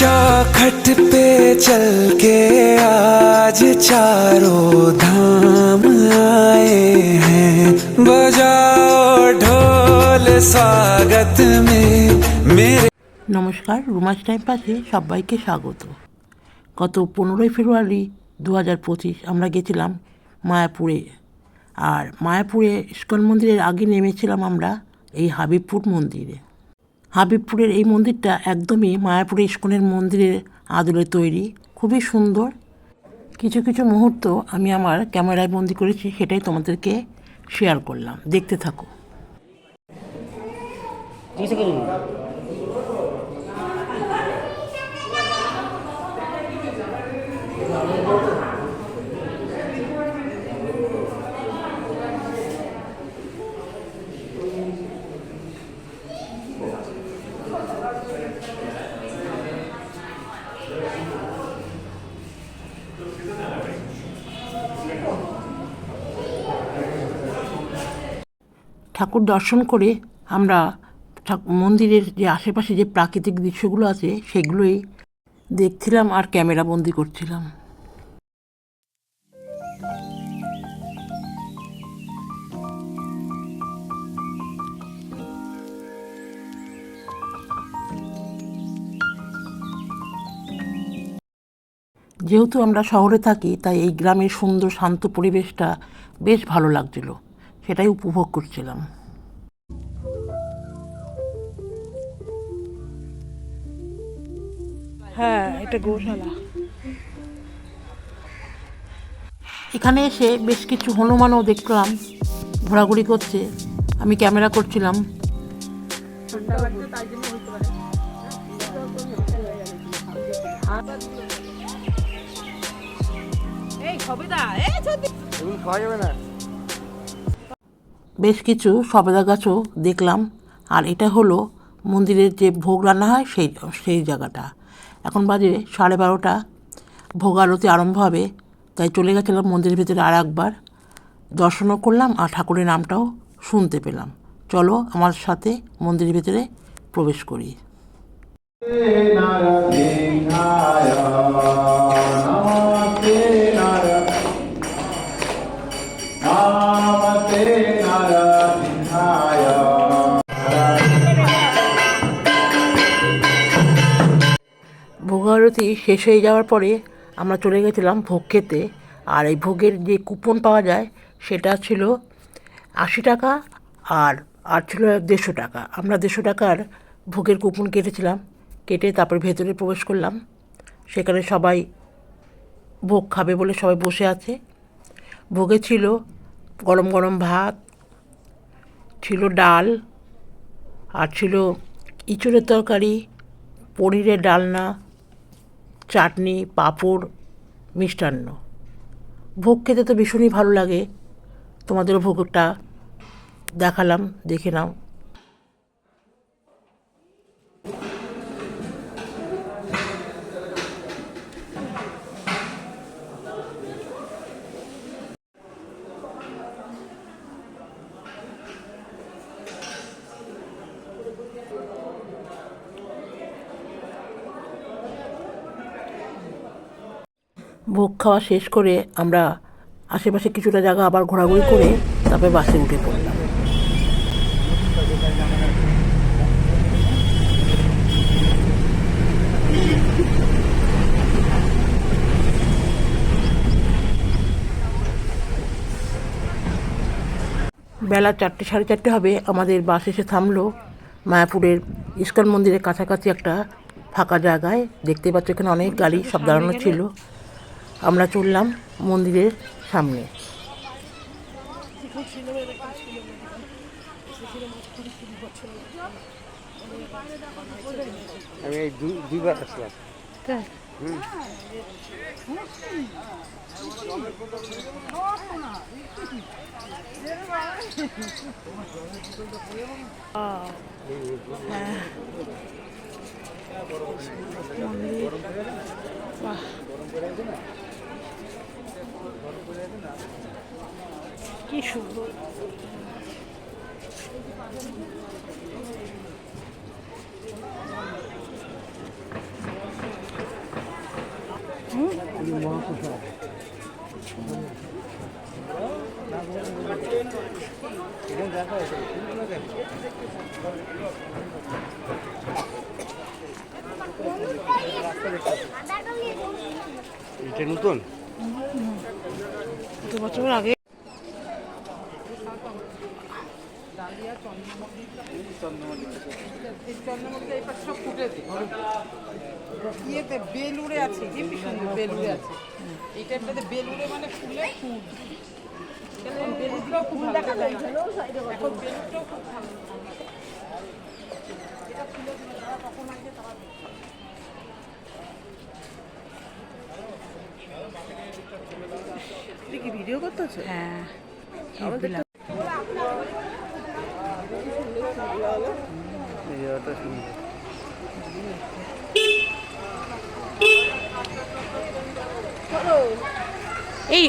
चौखट पे चल के आज चारों धाम आए हैं बजाओ ढोल स्वागत में मेरे নমস্কার রুমাস টাইম পাসে সবাইকে স্বাগত গত পনেরোই ফেব্রুয়ারি দু হাজার পঁচিশ আমরা গেছিলাম মায়াপুরে আর মায়াপুরে ইস্কন মন্দিরের আগে নেমেছিলাম আমরা এই হাবিবপুর মন্দিরে হাবিবপুরের এই মন্দিরটা একদমই মায়াপুরে ইস্কনের মন্দিরের আদলে তৈরি। খুবই সুন্দর। কিছু কিছু মুহূর্ত আমি আমার ক্যামেরায় বন্দি করেছি, সেটাই তোমাদেরকে শেয়ার করলাম। দেখতে থাকো। ঠাকুর দর্শন করে আমরা মন্দিরের যে আশেপাশে যে প্রাকৃতিক দৃশ্যগুলো আছে, সেগুলোই দেখছিলাম আর ক্যামেরা বন্দি করছিলাম। যেহেতু আমরা শহরে থাকি, তাই এই গ্রামের সুন্দর শান্ত পরিবেশটা বেশ ভালো লাগছিল। সেটাই উপভোগ করছিলাম। হ্যাঁ এটা গোশালা। এখানে এসে বেশ কিছু হনুমানও দেখলাম ঘোরাঘুরি করছে। আমি ক্যামেরা করছিলাম। এই সবিতা এই ছবি। এগুলো খাওয়া যাবে না? বেশ কিছু সবেদা গাছও দেখলাম। আর এটা হলো মন্দিরের যে ভোগ রান্না হয় সেই সেই জায়গাটা। এখন বাজে সাড়ে বারোটা। ভোগ আরতি আরম্ভ হবে, তাই চলে গেছিলাম মন্দিরের ভিতরে আর একবার দর্শনও করলাম আর ঠাকুরের নামটাও শুনতে পেলাম। চলো আমার সাথে মন্দিরের ভিতরে প্রবেশ করি। নারসিংহায় ভোগারতি শেষ হয়ে যাওয়ার পরে আমরা চলে গেছিলাম ভোগ খেতে। আর এই ভোগের যে কুপন পাওয়া যায়, সেটা ছিল আশি টাকা আর আর ছিল দেড়শো টাকা। আমরা দেড়শো টাকার ভোগের কুপন কেটেছিলাম, কেটে তারপর ভেতরে প্রবেশ করলাম। সেখানে সবাই ভোগ খাবে বলে সবাই বসে আছে। ভোগে ছিল গরম গরম ভাত, ছিল ডাল, আর ছিল ইঁচড়ের তরকারি, পনিরের ডালনা চাটনি পাঁপড় মিষ্টান্ন। ভোগ খেতে তো ভীষণই ভালো লাগে। তোমাদেরও ভোগটা দেখালাম দেখে নাও। ভোগ খাওয়া শেষ করে আমরা আশেপাশে কিছুটা জায়গা আবার ঘোরাঘুরি করে তারপরে বাসে উঠে পড়লাম। বেলা চারটে, সাড়ে চারটে হবে, আমাদের বাস এসে থামলো। মায়াপুরের ইস্কন মন্দিরের কাছাকাছি একটা ফাঁকা জায়গায়। দেখতে পাচ্ছ এখানে অনেক গাড়ি সব দাঁড়ানো ছিল। আমরা চললাম মন্দিরের সামনে। আমি এই দু- দুইবার আসলাম। কি সুন্দর। এটা নতুন? দু বছর আগে ইয়েতে বেলুড়ে আছে সুন্দর বেলুড়ে আছে। এই বেলুড়ে মানে ফুলে। ফুল বেলুড়টাও খুব দেখা যায়। এখন বেলুড়টাও খুব ভালো। তুই কি ভিডিও করতেছ হ্যাঁ জায়গাটা সুন্দর এই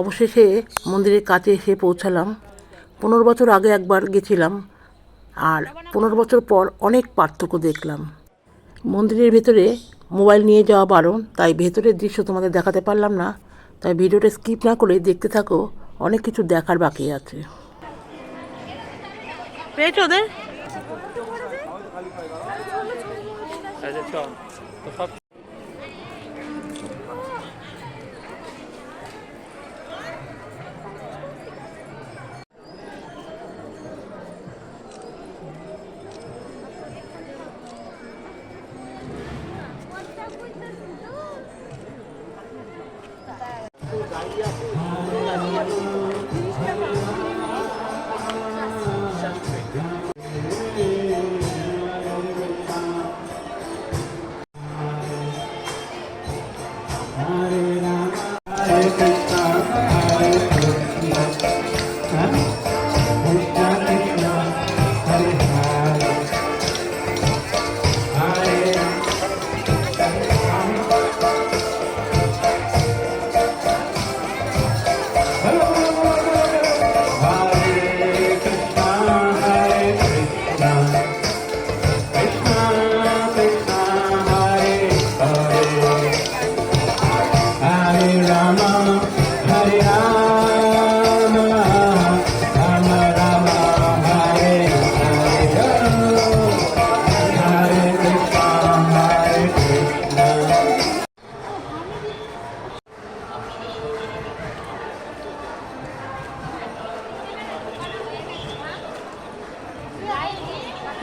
অবশেষে মন্দিরের কাছে এসে পৌঁছালাম। পনেরো বছর আগে একবার গেছিলাম আর পনেরো বছর পর অনেক পার্থক্য দেখলাম। মন্দিরের ভেতরে মোবাইল নিয়ে যাওয়া বারণ, তাই ভেতরের দৃশ্য তোমাদের দেখাতে পারলাম না। তাই ভিডিওটা স্কিপ না করে দেখতে থাকো, অনেক কিছু দেখার বাকি আছে। 배줘도 돼? 잘 됐죠?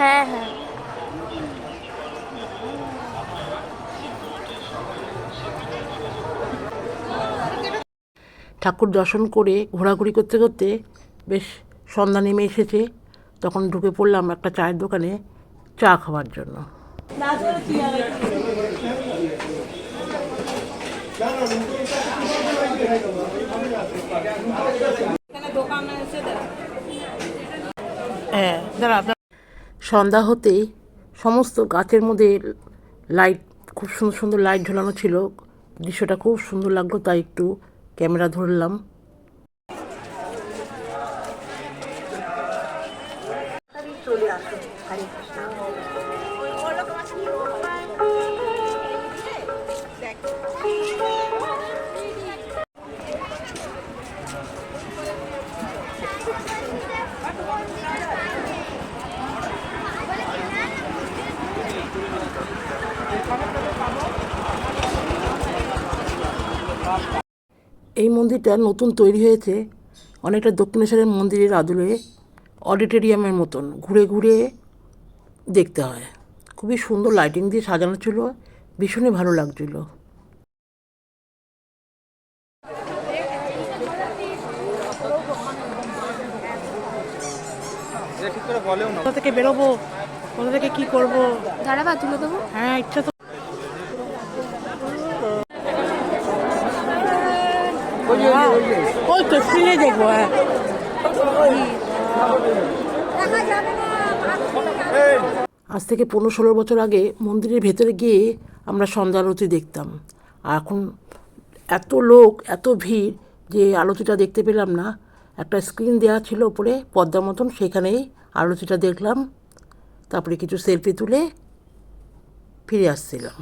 হ্যাঁ হ্যাঁ। ঠাকুর দর্শন করে ঘোরাঘুরি করতে করতে বেশ সন্ধ্যা নেমে এসেছে। তখন ঢুকে পড়লাম একটা চায়ের দোকানে চা খাওয়ার জন্য। হ্যাঁ দাঁড়া। সন্ধ্যা হতে সমস্ত গাছের মধ্যে লাইট খুব সুন্দর সুন্দর লাইট ঝোলানো ছিল। দৃশ্যটা খুব সুন্দর লাগল, তাই একটু ক্যামেরা ধরলাম। এই মন্দিরটা নতুন তৈরি হয়েছে। অনেকটা দক্ষিণেশ্বরের মন্দিরের আদলে অডিটোরিয়ামের মতন ঘুরে ঘুরে দেখতে হয়। খুবই সুন্দর লাইটিং দিয়ে সাজানো ছিল ভীষণই ভালো লাগছিল। কোথা থেকে বেরোবো? কোথা থেকে কি করব? দাঁড়াবা তুলে দেবো। হ্যাঁ ইচ্ছা তো হ্যাঁ। আজ থেকে পনেরো ষোলো বছর আগে মন্দিরের ভেতরে গিয়ে আমরা সন্ধ্যা আরতি দেখতাম। আর এখন এত লোক, এত ভিড় যে আরতিটা দেখতে পেলাম না। একটা স্ক্রিন দেওয়া ছিল ওপরে পর্দা মতন, সেখানেই আরতিটা দেখলাম। তারপরে কিছু সেলফি তুলে ফিরে আসছিলাম।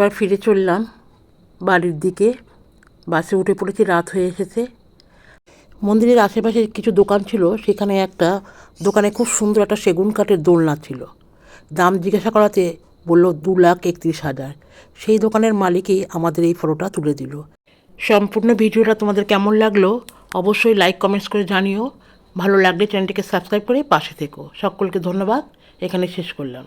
এবার ফিরে চললাম বাড়ির দিকে। বাসে উঠে পড়েছি, রাত হয়ে এসেছে। মন্দিরের আশেপাশে কিছু দোকান ছিল, সেখানে একটা দোকানে খুব সুন্দর একটা সেগুন কাঠের দোলনা ছিল। দাম জিজ্ঞাসা করাতে বলল, দু লাখ একত্রিশ হাজার। সেই দোকানের মালিকই আমাদের এই ফটোটা তুলে দিল। সম্পূর্ণ ভিডিওটা তোমাদের কেমন লাগল অবশ্যই লাইক কমেন্টস করে জানিও। ভালো লাগলে চ্যানেলটিকে সাবস্ক্রাইব করে পাশে থেকো। সকলকে ধন্যবাদ। এখানে শেষ করলাম।